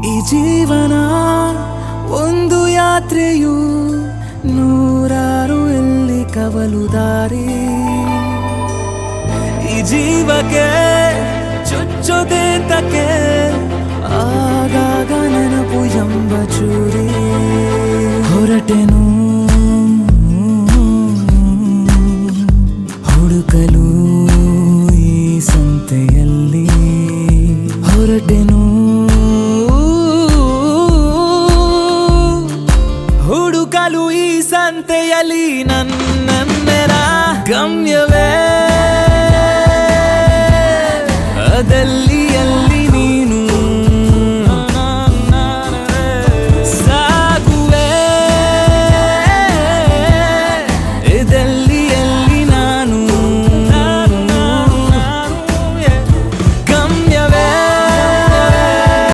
ಈ ಜೀವನ ಒಂದು ಯಾತ್ರೆಯು ನೂರಾರು ಎಲ್ಲಿ ಕವಲು ದಾರಿ. ಈ ಜೀವಕ್ಕೆ ಚುಚ್ಚುದೇತಕ್ಕೆ ಆಗಾಗ ನೆನಪು ಎಂಬ ಚೂರಿ. ಹೊರಟೆನು. ಹುಡುಕಲು ಈ ಸಂತೆಯಲ್ಲಿ. ಹೊರಟೆನು. ಗಾನಗಳು ಈ ಸಂತೆಯಲ್ಲಿ ನನ್ನನ್ನೆರ ಗಮ್ಯವೇ